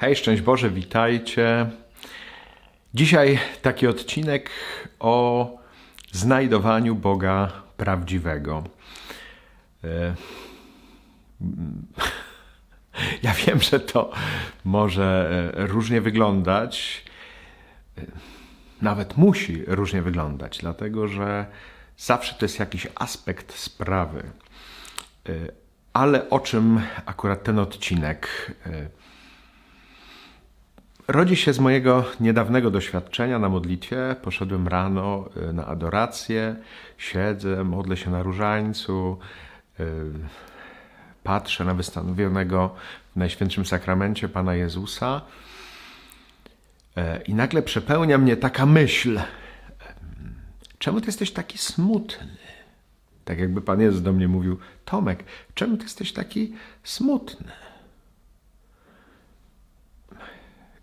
Hej, szczęść Boże, witajcie. Dzisiaj taki odcinek o znajdowaniu Boga prawdziwego. E, Ja wiem, że to może e, różnie wyglądać. E, Nawet musi różnie wyglądać, dlatego że zawsze to jest jakiś aspekt sprawy. Ale o czym akurat ten odcinek? Rodzi się z mojego niedawnego doświadczenia na modlitwie. Poszedłem rano y, na adorację, siedzę, modlę się na różańcu, y, patrzę na wystanowionego w Najświętszym Sakramencie Pana Jezusa e, i nagle przepełnia mnie taka myśl, em, czemu ty jesteś taki smutny? Tak jakby Pan Jezus do mnie mówił, Tomek, czemu ty jesteś taki smutny?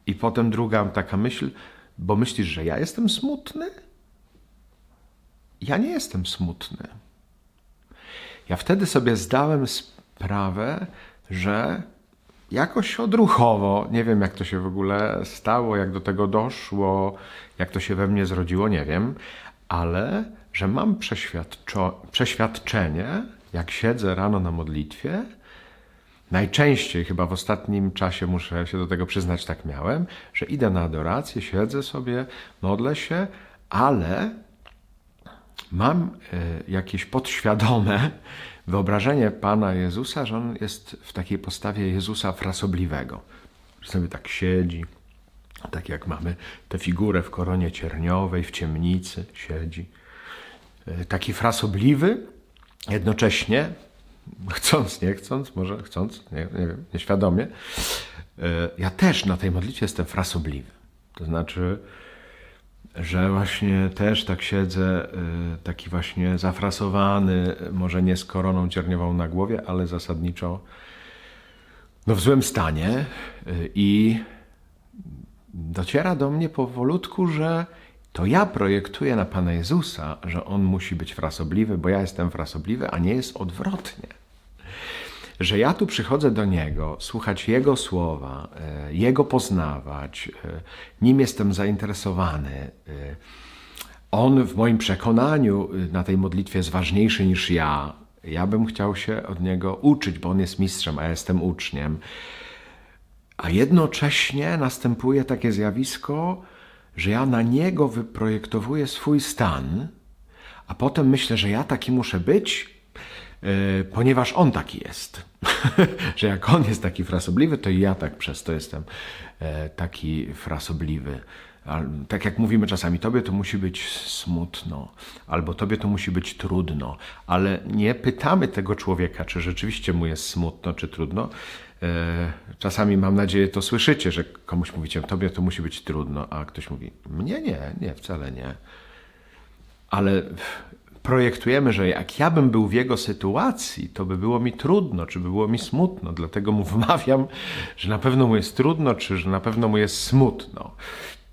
I potem druga taka myśl, bo myślisz, że ja jestem smutny? Ja nie jestem smutny. Ja wtedy sobie zdałem sprawę, że jakoś odruchowo, nie wiem jak to się w ogóle stało, jak do tego doszło, jak to się we mnie zrodziło, nie wiem, ale że mam przeświadczenie, jak siedzę rano na modlitwie, Najczęściej, chyba w ostatnim czasie muszę się do tego przyznać, tak miałem, że idę na adorację, siedzę sobie, modlę się, ale mam e, jakieś podświadome wyobrażenie Pana Jezusa, że On jest w takiej postawie Jezusa frasobliwego. Że sobie tak siedzi, tak jak mamy tę figurę w koronie cierniowej, w ciemnicy siedzi. E, Taki frasobliwy, jednocześnie chcąc, nie chcąc, może chcąc, nie, nie wiem, nieświadomie, e, ja też na tej modlitwie jestem frasobliwy. To znaczy, że właśnie też tak siedzę, e, taki właśnie zafrasowany, może nie z koroną cierniową na głowie, ale zasadniczo no w złym stanie e, i dociera do mnie powolutku, że to ja projektuję na Pana Jezusa, że On musi być frasobliwy, bo ja jestem frasobliwy, a nie jest odwrotnie. Że ja tu przychodzę do Niego, słuchać Jego słowa, e, Jego poznawać, e, Nim jestem zainteresowany. e, On w moim przekonaniu na tej modlitwie jest ważniejszy niż ja. Ja bym chciał się od Niego uczyć, bo On jest mistrzem, a ja jestem uczniem. A jednocześnie następuje takie zjawisko, że ja na niego wyprojektowuję swój stan, a potem myślę, że ja taki muszę być, ponieważ on taki jest. że jak on jest taki frasobliwy, to i ja tak przez to jestem e, taki frasobliwy. Tak jak mówimy czasami, tobie to musi być smutno, albo tobie to musi być trudno, ale nie pytamy tego człowieka, czy rzeczywiście mu jest smutno, czy trudno. E, Czasami mam nadzieję, to słyszycie, że komuś mówicie, tobie to musi być trudno, a ktoś mówi, mnie nie, nie, wcale nie. Ale projektujemy, że jak ja bym był w jego sytuacji, to by było mi trudno, czy by było mi smutno. Dlatego mu wmawiam, że na pewno mu jest trudno, czy że na pewno mu jest smutno.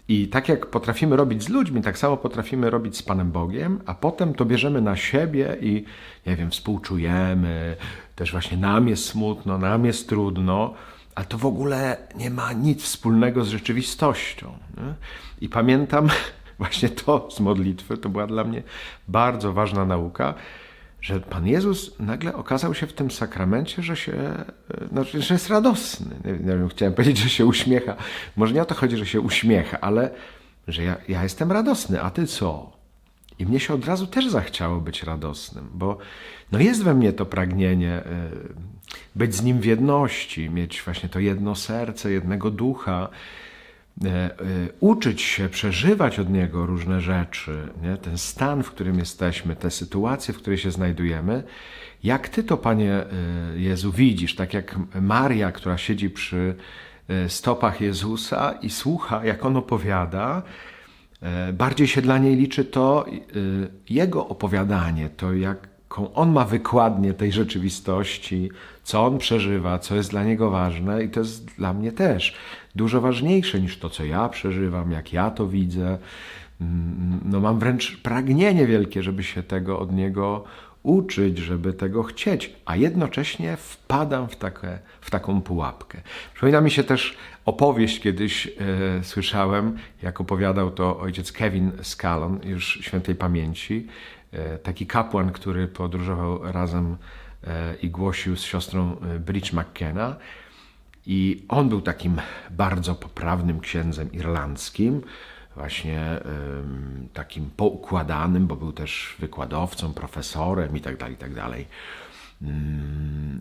I tak jak potrafimy robić z ludźmi, tak samo potrafimy robić z Panem Bogiem, a potem to bierzemy na siebie i, nie wiem, współczujemy, też właśnie nam jest smutno, nam jest trudno, a to w ogóle nie ma nic wspólnego z rzeczywistością. Nie? I pamiętam właśnie to z modlitwy, to była dla mnie bardzo ważna nauka, że Pan Jezus nagle okazał się w tym sakramencie, że się, znaczy, że jest radosny. Nie, wiem, chciałem powiedzieć, że się uśmiecha. Może nie o to chodzi, że się uśmiecha, ale że ja, ja jestem radosny, a ty co? I mnie się od razu też zachciało być radosnym, bo no jest we mnie to pragnienie e, być z Nim w jedności, mieć właśnie to jedno serce, jednego ducha, uczyć się, przeżywać od Niego różne rzeczy, nie? ten stan, w którym jesteśmy, te sytuacje, w której się znajdujemy. Jak Ty to, Panie e, Jezu, widzisz, tak jak Maria, która siedzi przy e, stopach Jezusa i słucha, jak On opowiada, E, Bardziej się dla niej liczy to jego opowiadanie, to jaką on ma wykładnię tej rzeczywistości, co on przeżywa, co jest dla niego ważne, i to jest dla mnie też dużo ważniejsze niż to, co ja przeżywam, jak ja to widzę. Mm, No, mam wręcz pragnienie wielkie, żeby się tego od niego uczyć, żeby tego chcieć, a jednocześnie wpadam w, takie, w taką pułapkę. Przypomina mi się też opowieść, kiedyś e, słyszałem, jak opowiadał to ojciec Kevin Scallon, już świętej pamięci, e, taki kapłan, który podróżował razem e, i głosił z siostrą e, Bridge McKenna. I on był takim bardzo poprawnym księdzem irlandzkim, właśnie takim poukładanym, bo był też wykładowcą, profesorem i tak dalej, i tak. Ym,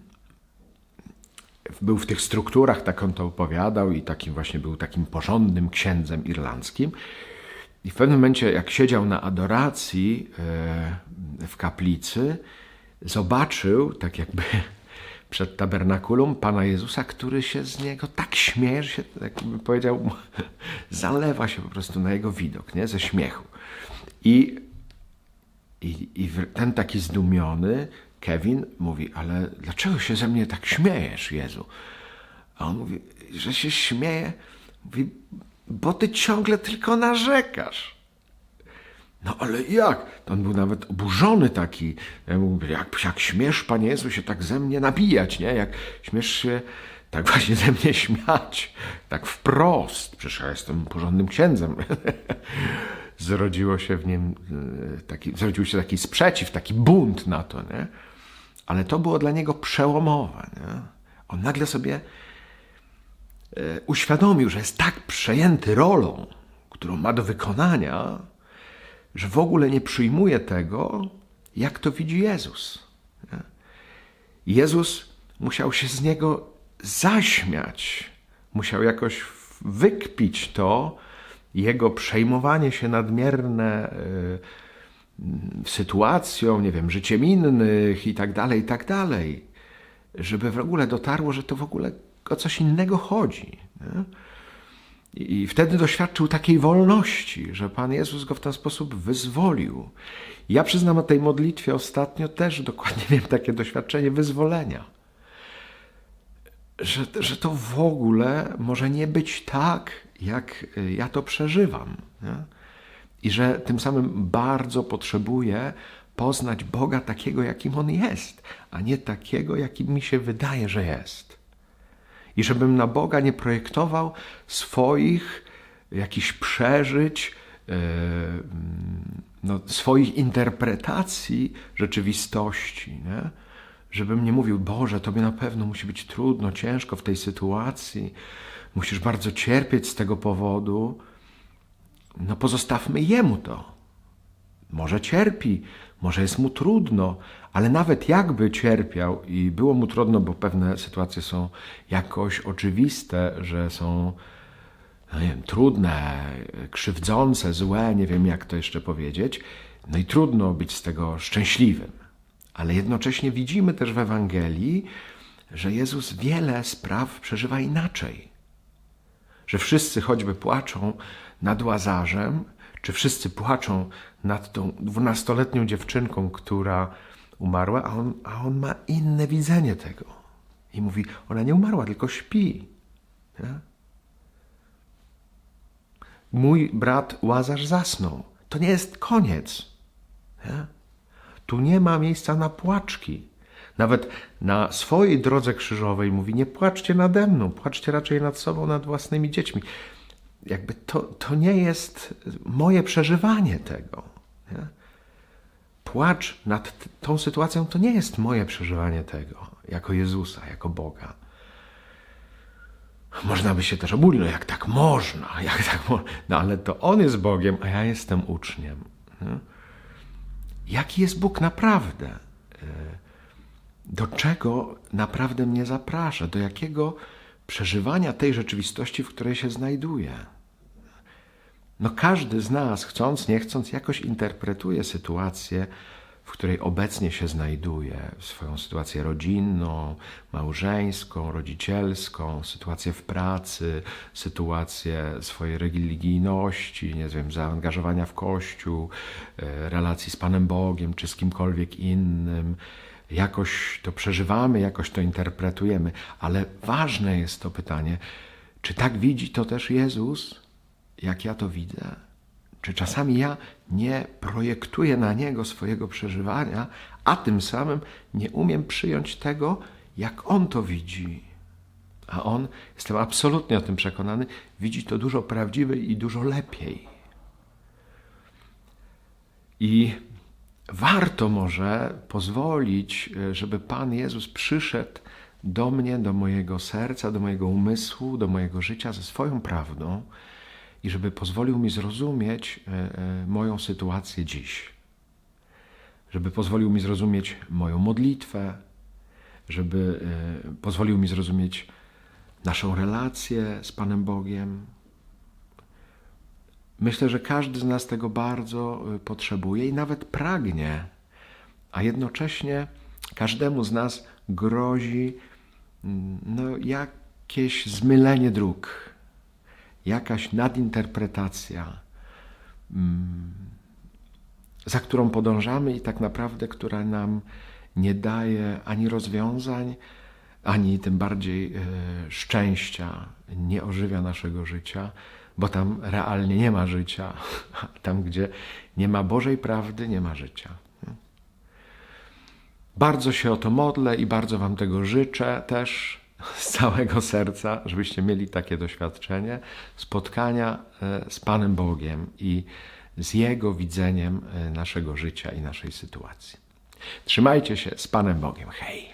był w tych strukturach, tak on to opowiadał, i takim właśnie był takim porządnym księdzem irlandzkim. I w pewnym momencie, jak siedział na adoracji e, w kaplicy, zobaczył, tak jakby przed tabernakulum Pana Jezusa, który się z niego tak śmieje, że się, tak by powiedział, zalewa się po prostu na jego widok, nie? ze śmiechu. I, i, i ten taki zdumiony Kevin mówi, ale dlaczego się ze mnie tak śmiejesz, Jezu? A on mówi, że się śmieje, mówi, bo ty ciągle tylko narzekasz. No ale jak? To on był nawet oburzony taki. Ja mówię, jak, jak śmiesz, Panie Jezu, się tak ze mnie nabijać, nie? Jak śmiesz się tak właśnie ze mnie śmiać, tak wprost. Przecież ja jestem porządnym księdzem. Zrodziło się w nim e, taki, zrodził się taki sprzeciw, taki bunt na to, nie? Ale to było dla niego przełomowe, nie? On nagle sobie e, uświadomił, że jest tak przejęty rolą, którą ma do wykonania, że w ogóle nie przyjmuje tego, jak to widzi Jezus. Jezus musiał się z niego zaśmiać, musiał jakoś wykpić to, jego przejmowanie się nadmierne y, sytuacją, nie wiem, życiem innych i tak dalej, i tak dalej, żeby w ogóle dotarło, że to w ogóle o coś innego chodzi. Nie? I wtedy doświadczył takiej wolności, że Pan Jezus go w ten sposób wyzwolił. Ja przyznam o tej modlitwie ostatnio też dokładnie miałem takie doświadczenie wyzwolenia. Że, że to w ogóle może nie być tak, jak ja to przeżywam. Nie? I że tym samym bardzo potrzebuję poznać Boga takiego, jakim On jest, a nie takiego, jakim mi się wydaje, że jest i żebym na Boga nie projektował swoich jakichś przeżyć, e, no, swoich interpretacji rzeczywistości. Nie? Żebym nie mówił, Boże, tobie na pewno musi być trudno, ciężko w tej sytuacji, musisz bardzo cierpieć z tego powodu. No pozostawmy Jemu to. Może cierpi, może jest mu trudno, ale nawet jakby cierpiał i było mu trudno, bo pewne sytuacje są jakoś oczywiste, że są no nie wiem, trudne, krzywdzące, złe, nie wiem jak to jeszcze powiedzieć, no i trudno być z tego szczęśliwym. Ale jednocześnie widzimy też w Ewangelii, że Jezus wiele spraw przeżywa inaczej. Że wszyscy choćby płaczą nad Łazarzem, czy wszyscy płaczą nad tą dwunastoletnią dziewczynką, która umarła, a on, a on ma inne widzenie tego. I mówi, ona nie umarła, tylko śpi. Nie? Mój brat Łazarz zasnął. To nie jest koniec. Nie? Tu nie ma miejsca na płaczki. Nawet na swojej drodze krzyżowej mówi: Nie płaczcie nade mną, płaczcie raczej nad sobą, nad własnymi dziećmi. Jakby to, to nie jest moje przeżywanie tego. Nie? Płacz nad tą sytuacją to nie jest moje przeżywanie tego, jako Jezusa, jako Boga. Można by się też obudzić, no jak tak można, jak tak mo No ale to On jest Bogiem, a ja jestem uczniem. Nie? Jaki jest Bóg naprawdę? E, do czego naprawdę mnie zaprasza? Do jakiego przeżywania tej rzeczywistości, w której się znajduję? No każdy z nas, chcąc, nie chcąc, jakoś interpretuje sytuację, w której obecnie się znajduje, swoją sytuację rodzinną, małżeńską, rodzicielską, sytuację w pracy, sytuację swojej religijności, nie wiem, zaangażowania w Kościół, e, relacji z Panem Bogiem czy z kimkolwiek innym. Jakoś to przeżywamy, jakoś to interpretujemy, ale ważne jest to pytanie, czy tak widzi to też Jezus? jak ja to widzę? Czy czasami ja nie projektuję na niego swojego przeżywania, a tym samym nie umiem przyjąć tego, jak on to widzi? A on, jestem absolutnie o tym przekonany, widzi to dużo prawdziwej i dużo lepiej. I warto może pozwolić, żeby Pan Jezus przyszedł do mnie, do mojego serca, do mojego umysłu, do mojego życia ze swoją prawdą i żeby pozwolił mi zrozumieć e, e, moją sytuację dziś. Żeby pozwolił mi zrozumieć moją modlitwę, żeby e, pozwolił mi zrozumieć naszą relację z Panem Bogiem, Myślę, że każdy z nas tego bardzo potrzebuje i nawet pragnie, a jednocześnie każdemu z nas grozi mm, no, jakieś zmylenie dróg, jakaś nadinterpretacja, mm, za którą podążamy i tak naprawdę, która nam nie daje ani rozwiązań, ani tym bardziej e, szczęścia, nie ożywia naszego życia, bo tam realnie nie ma życia. Tam, gdzie nie ma Bożej prawdy, nie ma życia. Bardzo się o to modlę i bardzo Wam tego życzę też z całego serca, żebyście mieli takie doświadczenie spotkania e, z Panem Bogiem i z Jego widzeniem e, naszego życia i naszej sytuacji. Trzymajcie się z Panem Bogiem. Hej!